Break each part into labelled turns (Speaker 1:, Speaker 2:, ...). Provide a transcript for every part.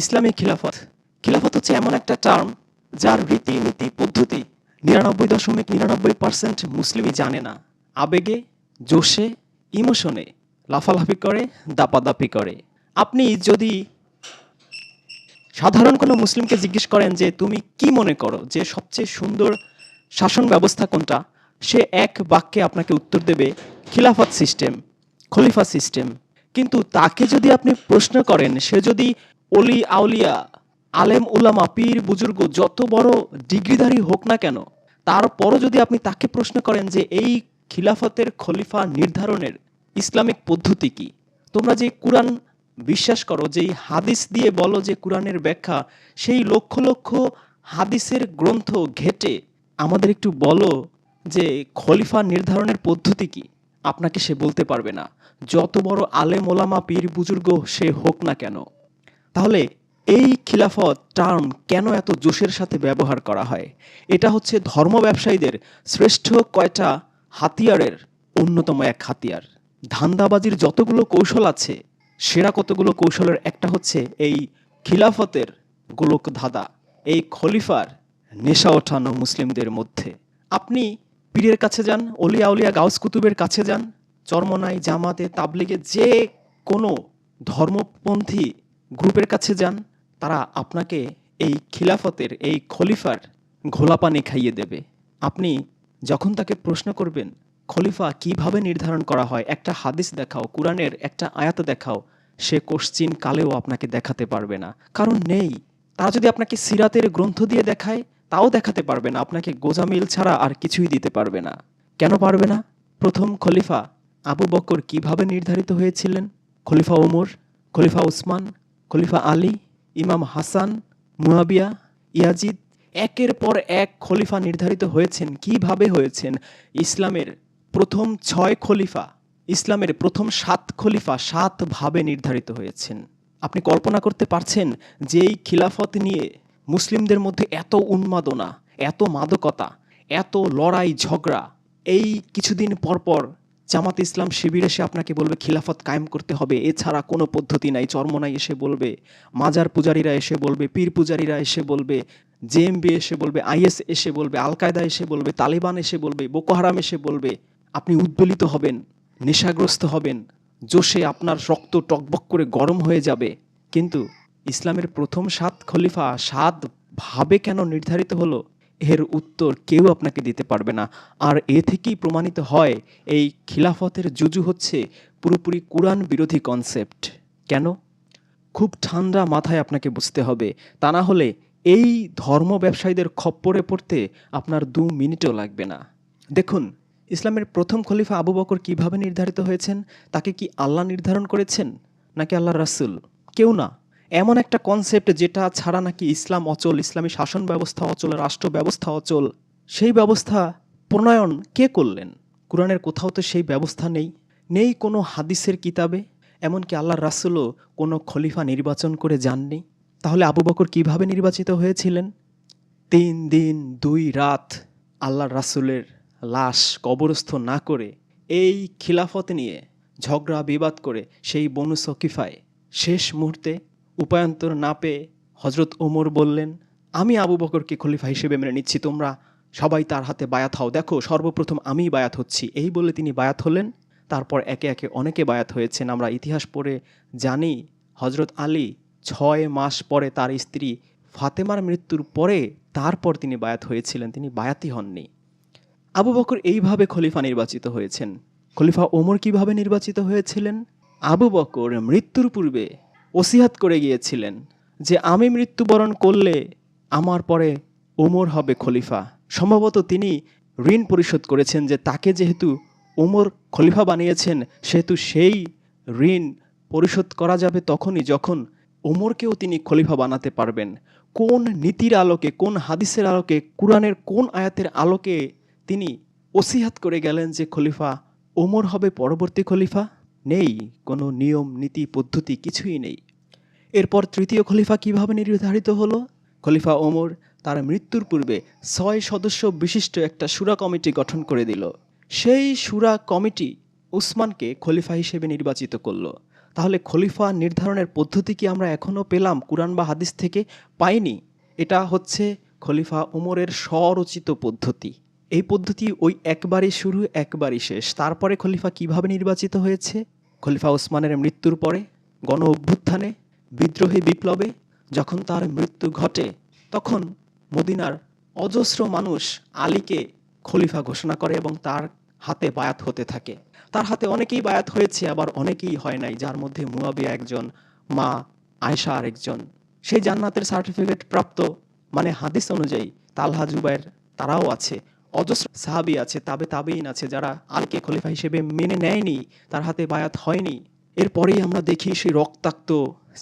Speaker 1: ইসলামী খিলাফত। খিলাফত হচ্ছে এমন একটা টার্ম যার রীতি নীতি পদ্ধতি নিরানব্বই দশমিক নিরানব্বই পার্সেন্ট মুসলিমই জানে না। আবেগে, জোশে, ইমোশনে লাফালাফি করে, দাপাদাপি করে। আপনি যদি সাধারণ কোনো মুসলিমকে জিজ্ঞেস করেন যে তুমি কি মনে করো যে সবচেয়ে সুন্দর শাসন ব্যবস্থা কোনটা, সে এক বাক্যে আপনাকে উত্তর দেবে, খিলাফত সিস্টেম খলিফা সিস্টেম কিন্তু তাকে যদি আপনি প্রশ্ন করেন, সে যদি অলি আউলিয়া, আলেম উলামা, পীর বুজুর্গ যত বড় ডিগ্রিধারী হোক না কেন, তারপরও যদি আপনি তাকে প্রশ্ন করেন যে এই খিলাফতের খলিফা নির্ধারণের ইসলামিক পদ্ধতি কি, তোমরা যে কোরআন বিশ্বাস করো, যে হাদিস দিয়ে বলো যে কোরআনের ব্যাখ্যা, সেই লক্ষ লক্ষ হাদিসের গ্রন্থ ঘেটে আমাদের একটু বলো যে খলিফা নির্ধারণের পদ্ধতি কি, আপনাকে সে বলতে পারবে না। যত বড় আলেম ওলামা পীর বুজুর্গ সে হোক না কেন। তাহলে এই খিলাফত টার্ম কেন এত জোশের সাথে ব্যবহার করা হয়? এটা হচ্ছে ধর্ম ব্যবসায়ীদের শ্রেষ্ঠ কয়টা হাতিয়ারের অন্যতম এক হাতিয়ার। ধান্দাবাজির যতগুলো কৌশল আছে, সেরা কতগুলো কৌশলের একটা হচ্ছে এই খিলাফতের গোলক ধাঁধা এই খলিফার নেশা ওঠানো মুসলিমদের মধ্যে। আপনি পীরের কাছে যান, অলিয়া উলিয়া গাউস কুতুবের কাছে যান, চরমনাই জামাতে, তাবলিগে যে কোনো ধর্মপন্থী গ্রুপের কাছে যান, তারা আপনাকে এই খিলাফতের, এই খলিফার ঘোলা পানি খাইয়ে দেবে। আপনি যখন তাকে প্রশ্ন করবেন, খলিফা কীভাবে নির্ধারণ করা হয়, একটা হাদিস দেখাও, কোরআনের একটা আয়াত দেখাও, সে কোশ্চিন কালেও আপনাকে দেখাতে পারবে না। কারণ নেই। তারা যদি আপনাকে সিরাতের গ্রন্থ দিয়ে দেখায়, তাও দেখাতে পারবে না। আপনাকে গোজামিল ছাড়া আর কিছুই দিতে পারবে না। কেন পারবে না? প্রথম খলিফা আবু বকর কীভাবে নির্ধারিত হয়েছিলেন? খলিফা ওমর, খলিফা উসমান খলিফা আলী, ইমাম হাসান, মুয়াবিয়া, ইয়াজিদ একের পর এক খলিফা নির্ধারিত হয়েছেন। কীভাবে হয়েছেন? ইসলামের প্রথম ছয় খলিফা, ইসলামের প্রথম সাত খলিফা সাতভাবে নির্ধারিত হয়েছেন। আপনি কল্পনা করতে পারছেন যে এই খিলাফত নিয়ে মুসলিমদের মধ্যে এত উন্মাদনা, এত মাদকতা, এত লড়াই ঝগড়া, এই কিছুদিন পরপর জামাত ইসলাম শিবির এসে আপনাকে বলবে, খিলাফত কায়েম করতে হবে, এছাড়া কোনো পদ্ধতি নাই। চর্মনাই এসে বলবে, মাজার পূজারীরা এসে বলবে, পীর পূজারীরা এসে বলবে জেএমবি এসে বলবে আইএস এসে বলবে আল কায়দা এসে বলবে, তালিবান এসে বলবে, বোকো হারাম এসে বলবে, আপনি উদ্বেলিত হবেন, নেশাগ্রস্ত হবেন, জোশে আপনার রক্ত টকবক করে গরম হয়ে যাবে। কিন্তু ইসলামের প্রথম সাত খলিফা সাত ভাবে কেন নির্ধারিত হলো? এর উত্তর কেউ আপনাকে দিতে পারবে না। আর এ থেকেই প্রমাণিত হয়, এই খিলাফতের জুজু হচ্ছে পুরোপুরি কোরআন বিরোধী কনসেপ্ট কেন? খুব ঠান্ডা মাথায় আপনাকে বুঝতে হবে। তা না হলে এই ধর্ম ব্যবসায়ীদের খপ্পরে পড়তে আপনার দু মিনিটও লাগবে না। দেখুন, ইসলামের প্রথম খলিফা আবু বকর কীভাবে নির্ধারিত হয়েছেন? তাকে কি আল্লাহ নির্ধারণ করেছেন? নাকি আল্লাহ রাসূল? কেউ না। এমন একটা কনসেপ্ট যেটা ছাড়া নাকি ইসলাম অচল, ইসলামী শাসন ব্যবস্থা অচল, রাষ্ট্র ব্যবস্থা অচল, সেই ব্যবস্থা প্রণয়ন কে করলেন? কোরআনের কোথাও তো সেই ব্যবস্থা নেই। নেই কোনো হাদিসের কিতাবে, এমনকি আল্লাহ রাসূলও কোনো খলিফা নির্বাচন করে যাননি। তাহলে আবু বকর কীভাবে নির্বাচিত হয়েছিলেন? তিন দিন, দুই রাত আল্লাহ রাসূলের লাশ কবরস্থ না করে, এই খিলাফত নিয়ে ঝগড়া বিবাদ করে সেই বনু সকিফায় শেষ মুহূর্তে উপায়ন্তর না পেয়ে হজরত ওমর বললেন, আমি আবু বকরকে খলিফা হিসেবে মেনে নিচ্ছি, তোমরা সবাই তার হাতে বায়াত হও। দেখো, সর্বপ্রথম আমিই বায়াত হচ্ছি। এই বলে তিনি বায়াত হলেন। তারপর একে একে অনেকে বায়াত হয়েছেন। আমরা ইতিহাস পড়ে জানি হজরত আলী ছয় মাস পরে তার স্ত্রী ফাতেমার মৃত্যুর পরে তারপর তিনি বায়াত হয়েছিলেন। তিনি বায়াতি হননি। আবু বকর এইভাবে খলিফা নির্বাচিত হয়েছেন। খলিফা ওমর কীভাবে নির্বাচিত হয়েছিলেন? আবু বকর মৃত্যুর পূর্বে ওসিহাত করে গিয়েছিলেন যে আমি মৃত্যুবরণ করলে আমার পরে ওমর হবে খলিফা। সম্ভবত তিনি ঋণ পরিশোধ করেছেন যে তাকে যেহেতু ওমর খলিফা বানিয়েছেন, সেহেতু সেই ঋণ পরিশোধ করা যাবে তখনই যখন ওমরকেও তিনি খলিফা বানাতে পারবেন। কোন নীতির আলোকে, কোন হাদিসের আলোকে, কোরআনের কোন আয়াতের আলোকে তিনি ওসিহাত করে গেলেন যে খলিফা ওমর হবে পরবর্তী খলিফা? নেই, কোনো নিয়ম, নীতি, পদ্ধতি কিছুই নেই। এরপর তৃতীয় খলিফা কীভাবে নির্ধারিত হলো? খলিফা ওমর তার মৃত্যুর পূর্বে ছয় সদস্য বিশিষ্ট একটা সুরা কমিটি গঠন করে দিল। সেই সুরা কমিটি উসমানকে খলিফা হিসেবে নির্বাচিত করল। তাহলে খলিফা নির্ধারণের পদ্ধতি কি আমরা এখনও পেলাম, কুরআন বা হাদিস থেকে পাইনি? এটা হচ্ছে খলিফা ওমরের স্বরচিত পদ্ধতি। এই পদ্ধতি ওই একবারই শুরু, একবারই শেষ। তারপরে খলিফা কীভাবে নির্বাচিত হয়েছে? খলিফা ওসমানের মৃত্যুর পরে গণ অভ্যুত্থানে, বিদ্রোহী বিপ্লবে যখন তার মৃত্যু ঘটে, তখন মদিনার অজস্র মানুষ আলীকে খলিফা ঘোষণা করে এবং তার হাতে বায়াত হতে থাকে। তার হাতে অনেকেই বায়াত হয়েছে, আবার অনেকেই হয় নাই, যার মধ্যে মুয়াবিয়া একজন, মা আয়সা আরেকজন। সেই জান্নাতের সার্টিফিকেট প্রাপ্ত মানে হাদিস অনুযায়ী তালহা জুবাইর তারাও আছে। অজস্র সাহাবি আছে, তাবে তাবেইন আছে, যারা আলীকে খলিফা হিসেবে মেনে নেয়নি, তার হাতে বায়াত হয়নি। এরপরেই আমরা দেখি সেই রক্তাক্ত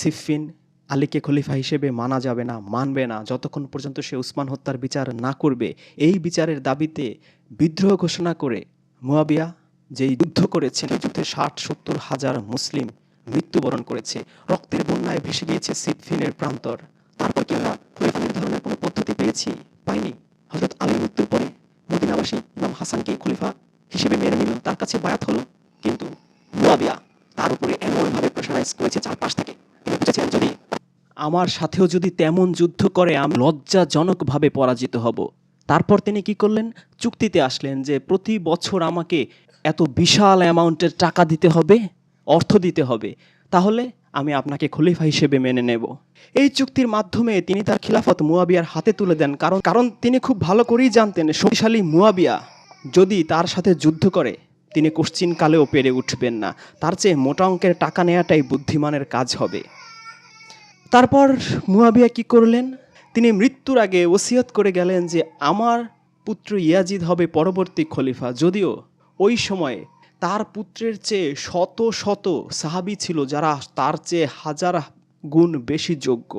Speaker 1: সিফিন আলীকে খলিফা হিসেবে মানা যাবে না, মানবে না। যতক্ষণ পর্যন্ত সে উসমান হত্যার বিচার না করবে, এই বিচারের দাবিতে বিদ্রোহ ঘোষণা করে মুয়াবিয়া, যেই যুদ্ধ করেছেন এই যুদ্ধে ষাট, সত্তর হাজার মুসলিম মৃত্যুবরণ করেছে। রক্তের বন্যায় ভেসে গিয়েছে সিফিনের প্রান্তর। তারপর কি আমরা খলিফা নির্ধারণের কোনো পদ্ধতি পেয়েছি? পাইনি। হজরত আলীর মৃত্যুর পরে মদিনাবাসী ইমাম হাসানকে খলিফা হিসেবে মেনে নিল। তার কাছে বায়াত হলো। কিন্তু মুয়াবিয়া তার উপরে এমনভাবে প্রেশারাইজ করেছে চারপাশ থেকে। তিনি বুঝেছেন, যদি আমার সাথেও যদি তেমন যুদ্ধ করে, আমি লজ্জাজনকভাবে পরাজিত হব। তারপর তিনি কি করলেন? চুক্তিতে আসলেন যে প্রতি বছর আমাকে এত বিশাল অ্যামাউন্টের টাকা দিতে হবে, অর্থ দিতে হবে। তাহলে আমি আপনাকে খলিফা হিসেবে মেনে নেব। এই চুক্তির মাধ্যমে তিনি তার খিলাফত মুয়াবিয়ার হাতে তুলে দেন, কারণ কারণ তিনি খুব ভালো করেই জানতেন শক্তিশালী মুয়াবিয়া যদি তার সাথে যুদ্ধ করে, তিনি কোশ্চিন কালেও পেরে উঠবেন না। তার চেয়ে মোটা অঙ্কের টাকা নেওয়াটাই বুদ্ধিমানের কাজ হবে। তারপর মুয়াবিয়া কি করলেন? তিনি মৃত্যুর আগে ওসিয়ত করে গেলেন যে, আমার পুত্র ইয়াজিদ হবে পরবর্তী খলিফা, যদিও ওই সময়ে তার পুত্রের চেয়ে শত শত সাহাবি ছিল যারা তার চেয়ে হাজার গুণ বেশি যোগ্য।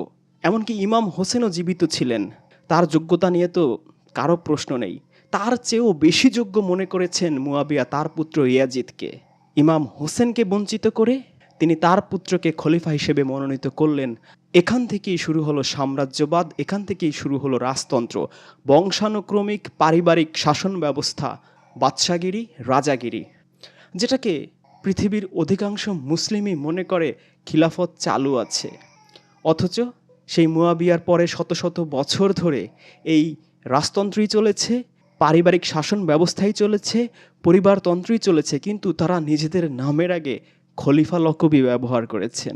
Speaker 1: এমনকি ইমাম হোসেনও জীবিত ছিলেন। তার যোগ্যতা নিয়ে তো কারও প্রশ্ন নেই। তার চেয়েও বেশি যোগ্য মনে করেছেন মুয়াবিয়া তার পুত্র ইয়াজিদকে। ইমাম হোসেনকে বঞ্চিত করে তিনি তার পুত্রকে খলিফা হিসেবে মনোনীত করলেন। এখান থেকেই শুরু হলো সাম্রাজ্যবাদ, এখান থেকেই শুরু হলো রাজতন্ত্র। বংশানুক্রমিক, পারিবারিক শাসন ব্যবস্থা, বাদশাগিরি, রাজাগিরি। যেটাকে পৃথিবীর অধিকাংশ মুসলিমই মনে করে খিলাফত চালু আছে। অথচ সেই মুয়াবিয়ার পরে শত শত বছর ধরে এই রাজতন্ত্রই চলেছে, পারিবারিক শাসন ব্যবস্থাই চলেছে, পরিবারতন্ত্রই চলেছে, কিন্তু তারা নিজেদের নামের আগে খলিফা লকবি ব্যবহার করেছেন।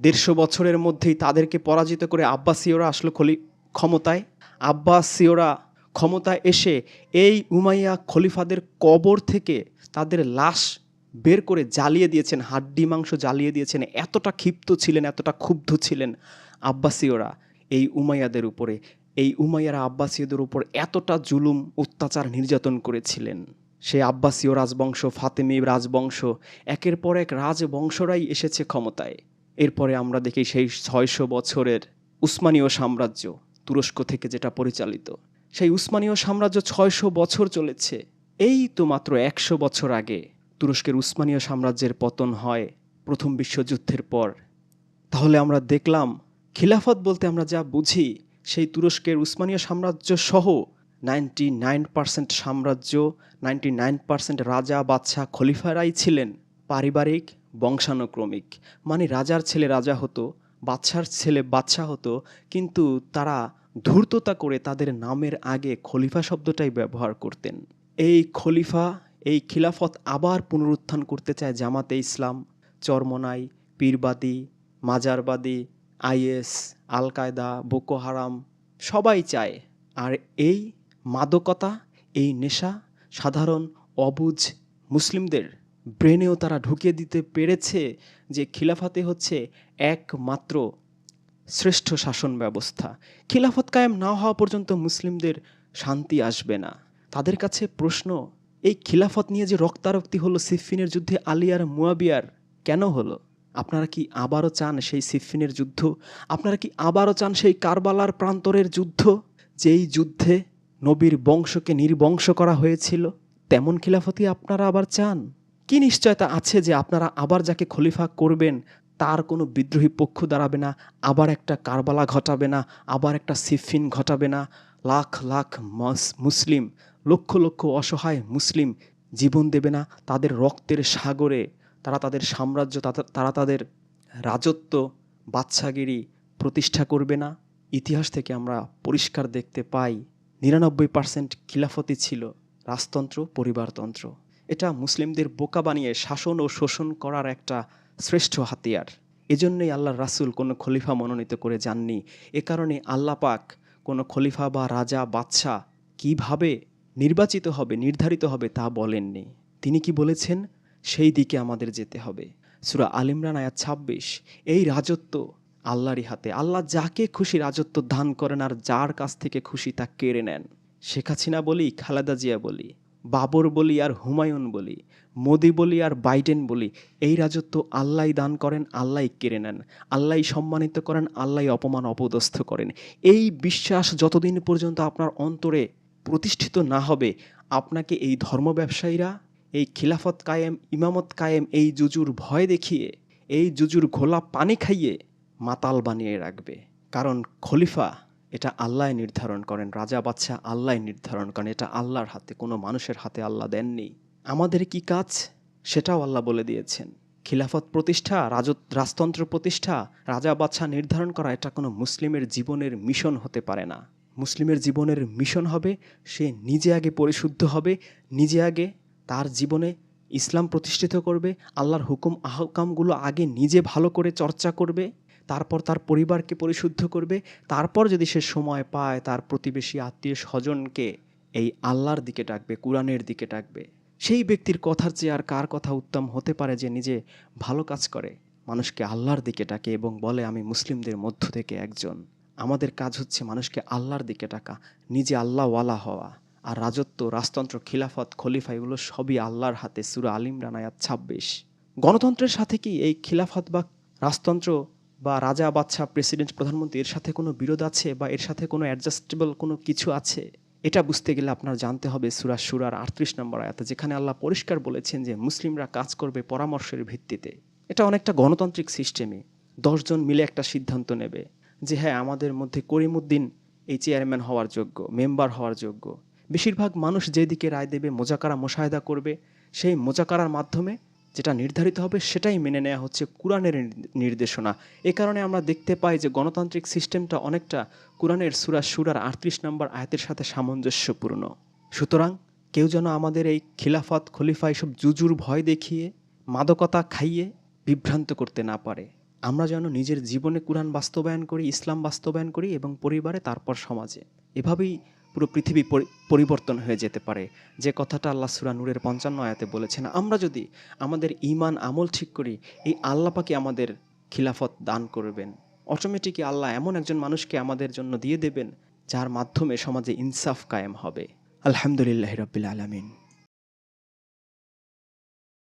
Speaker 1: দেড়শো বছরের মধ্যেই তাদেরকে পরাজিত করে আব্বাসীয়রা আসলো খলি, ক্ষমতায়। আব্বাসীয়রা ক্ষমতায় এসে এই উমাইয়া খলিফাদের কবর থেকে তাদের লাশ বের করে জ্বালিয়ে দিয়েছেন, হাড্ডি মাংস জ্বালিয়ে দিয়েছেন। এতটা ক্ষিপ্ত ছিলেন, এতটা ক্ষুব্ধ ছিলেন আব্বাসীয়রা এই উমাইয়াদের উপরে। এই উমাইয়ারা আব্বাসীয়দের উপর এতটা জুলুম, অত্যাচার, নির্যাতন করেছিলেন। সেই আব্বাসীয় রাজবংশ, ফাতেমি রাজবংশ, একের পর এক রাজবংশরাই এসেছে ক্ষমতায়। এরপরে আমরা দেখি সেই ছয়শো বছরের উসমানীয় সাম্রাজ্য তুরস্ক থেকে যেটা পরিচালিত। সেই উসমানীয় সাম্রাজ্য ছয়শো বছর চলেছে। এই তো মাত্র একশো বছর আগে তুরস্কের উসমানীয় সাম্রাজ্যের পতন হয় প্রথম বিশ্বযুদ্ধের পর। তাহলে আমরা দেখলাম, খিলাফত বলতে আমরা যা বুঝি, সেই তুরস্কের উসমানীয় সাম্রাজ্য সহ নাইনটি নাইন পার্সেন্ট সাম্রাজ্য, নাইনটি নাইন পার্সেন্ট রাজা, বাদশাহ, খলিফারাই ছিলেন পারিবারিক, বংশানুক্রমিক। মানে রাজার ছেলে রাজা হতো, বাদশার ছেলে বাদশাহ হতো, কিন্তু তারা ধূর্ততা করে তাদের নামের আগে খলিফা শব্দটাই ব্যবহার করতেন। এই খলিফা, এই খিলাফত আবার পুনরুত্থান করতে চায় জামাতে ইসলাম, চরমনাই, পীরবাদী, মাজারবাদী, আইএস আল কায়দা বোকো হারাম, সবাই চায়। আর এই মাদকতা, এই নেশা সাধারণ অবুঝ মুসলিমদের ব্রেনেও তারা ঢুকিয়ে দিতে পেরেছে যে খিলাফতে হচ্ছে একমাত্র শ্রেষ্ঠ শাসন ব্যবস্থা। খিলাফত কায়েম না হওয়া পর্যন্ত মুসলিমদের শান্তি আসবে না। তাদের কাছে প্রশ্ন, এই খিলাফত নিয়ে যে রক্তারক্তি হলো সিফিনের যুদ্ধে আলিয়ার মুয়াবিয়ার কেন হলো? আপনারা কি আবারও চান সেই সিফিনের যুদ্ধ? আপনারা কি আবারও চান সেই কারবালার প্রান্তরের যুদ্ধ, যেই যুদ্ধে নবীর বংশকে নির্বংশ করা হয়েছিল? তেমন খিলাফতি আপনারা আবার চান? কি নিশ্চয়তা আছে যে আপনারা আবার যাকে খলিফা করবেন তার কোনো বিদ্রোহী পক্ষ দাঁড়াবে না, আবার একটা কারবালা ঘটাবে না, আবার একটা সিফিন ঘটাবে না। লাখ লাখ মাস- মুসলিম, লক্ষ লক্ষ অসহায় মুসলিম জীবন দেবে না তাদের রক্তের সাগরে। তারা তাদের সাম্রাজ্য তারা তাদের রাজত্ব বাচ্চাগিরি প্রতিষ্ঠা করবে না। ইতিহাস থেকে আমরা পরিষ্কার দেখতে পাই, নিরানব্বই পার্সেন্ট খিলাফতি ছিল রাজতন্ত্র, পরিবারতন্ত্র। এটা মুসলিমদের বোকা বানিয়ে শাসন ও শোষণ করার একটা শ্রেষ্ঠ হাতিয়ার। এজন্যই আল্লাহর রাসূল কোনো খলিফা মনোনীত করে যাননি। এ কারণে আল্লাহ পাক কোনো খলিফা বা রাজা, বাদশাহ কীভাবে নির্বাচিত হবে, নির্ধারিত হবে তা বলেননি। তিনি কি বলেছেন? সেই দিকে আমাদের যেতে হবে। সুরা আলিমরান আয়াত ছাব্বিশ, এই রাজত্ব আল্লাহরই হাতে। আল্লাহ যাকে খুশি রাজত্ব দান করেন আর যার কাছ থেকে খুশি তা কেড়ে নেন। শেখ হাসিনা বলি, খালেদা জিয়া বলি বাবর বলি আর হুমায়ুন বলি, মোদি বলি আর বাইডেন বলি, এই রাজত্ব আল্লাহই দান করেন আল্লাহই কেড়ে নেন আল্লাহই সম্মানিত করেন আল্লাহই অপমান অপদস্থ করেন। এই বিশ্বাস যতদিন পর্যন্ত আপনার অন্তরে প্রতিষ্ঠিত না হবে, আপনাকে এই ধর্ম ব্যবসায়ীরা, এই খিলাফত কায়েম, ইমামত কায়েম, এই জুজুর ভয় দেখিয়ে, এই জুজুর ঘোলা পানি খাইয়ে মাতাল বানিয়ে রাখবে। কারণ খলিফা এটা আল্লাহ নির্ধারণ করেন, রাজা বাদশাহ আল্লাহ নির্ধারণ করেন, এটা আল্লাহর হাতে, কোনো মানুষের হাতে আল্লাহ দেননি। আমাদের কি কাজ? সেটাও আল্লাহ বলে দিয়েছেন। খিলাফত প্রতিষ্ঠা, রাজত, রাজতন্ত্র প্রতিষ্ঠা, রাজা বাদশাহ নির্ধারণ করা, এটা কোনো মুসলিমের জীবনের মিশন হতে পারে না। মুসলিমের জীবনের মিশন হবে, সে নিজে আগে পরিশুদ্ধ হবে, নিজে আগে তার জীবনে ইসলাম প্রতিষ্ঠিত করবে, আল্লাহর হুকুম, আহকামগুলো আগে নিজে ভালো করে চর্চা করবে। তারপর তার পরিবারকে পরিশুদ্ধ করবে। তারপর যদি সে সময় পায়, তার প্রতিবেশী, আত্মীয় স্বজনকে এই আল্লাহর দিকে ডাকবে, কোরআনের দিকে ডাকবে। সেই ব্যক্তির কথার চেয়ে আর কার কথা উত্তম হতে পারে যে নিজে ভালো কাজ করে? মানুষকে আল্লাহর দিকে ডাকে এবং বলে, আমি মুসলিমদের মধ্য থেকে একজন। আমাদের কাজ হচ্ছে মানুষকে আল্লাহর দিকে ডাকা, নিজে আল্লাহওয়ালা হওয়া। আর রাজত্ব, রাজতন্ত্র, খিলাফত, খলিফা এগুলো সবই আল্লাহর হাতে। সুরা আলিম রানায়াত ছাব্বিশ। গণতন্ত্রের সাথে কি এই খিলাফত বা রাজতন্ত্র বা রাজা, বাদশাহ প্রেসিডেন্ট প্রধানমন্ত্রী এর সাথে কোনো বিরোধ আছে বা এর সাথে কোনো অ্যাডজাস্টেবল কোনো কিছু আছে? এটা বুঝতে গেলে আপনার জানতে হবে সুরা সুরার আটত্রিশ নম্বর আয়াতে, যেখানে আল্লাহ পরিষ্কার বলেছেন যে মুসলিমরা কাজ করবে পরামর্শের ভিত্তিতে। এটা অনেকটা গণতান্ত্রিক সিস্টেমে দশজন মিলে একটা সিদ্ধান্ত নেবে যে হ্যাঁ আমাদের মধ্যে করিমুদ্দিন এই চেয়ারম্যান হওয়ার যোগ্য মেম্বার হওয়ার যোগ্য। বেশিরভাগ মানুষ যেদিকে রায় দেবে, মোজাকারা, মোশাহেদা করবে। সেই মোজাকারার মাধ্যমে যেটা নির্ধারিত হবে সেটাই মেনে নেওয়া হচ্ছে কোরআনের নির্দেশনা। এ কারণে আমরা দেখতে পাই যে গণতান্ত্রিক সিস্টেমটা অনেকটা কোরআনের সুরা সুরার আটত্রিশ নম্বর আয়াতের সাথে সামঞ্জস্যপূর্ণ। সুতরাং কেউ যেন আমাদের এই খিলাফত, খলিফা এসব জুজুর ভয় দেখিয়ে, মাদকতা খাইয়ে বিভ্রান্ত করতে না পারে। আমরা যেন নিজের জীবনে কোরআন বাস্তবায়ন করি, ইসলাম বাস্তবায়ন করি এবং পরিবারে, তারপর সমাজে। এভাবেই পুরো পৃথিবী পরি- পরিবর্তন হয়ে যেতে পারে। যে কথাটা আল্লাহ সুরা নূরের পঞ্চান্ন আয়াতে বলেছেন, আমরা যদি আমাদের ইমান আমল ঠিক করি, এই আল্লাপাকে আমাদের খিলাফত দান করবেন। অটোমেটিকই আল্লাহ এমন একজন মানুষকে আমাদের জন্য দিয়ে দেবেন, যার মাধ্যমে সমাজে ইনসাফ কায়েম হবে। আলহামদুলিল্লাহ রবিল আলমিন।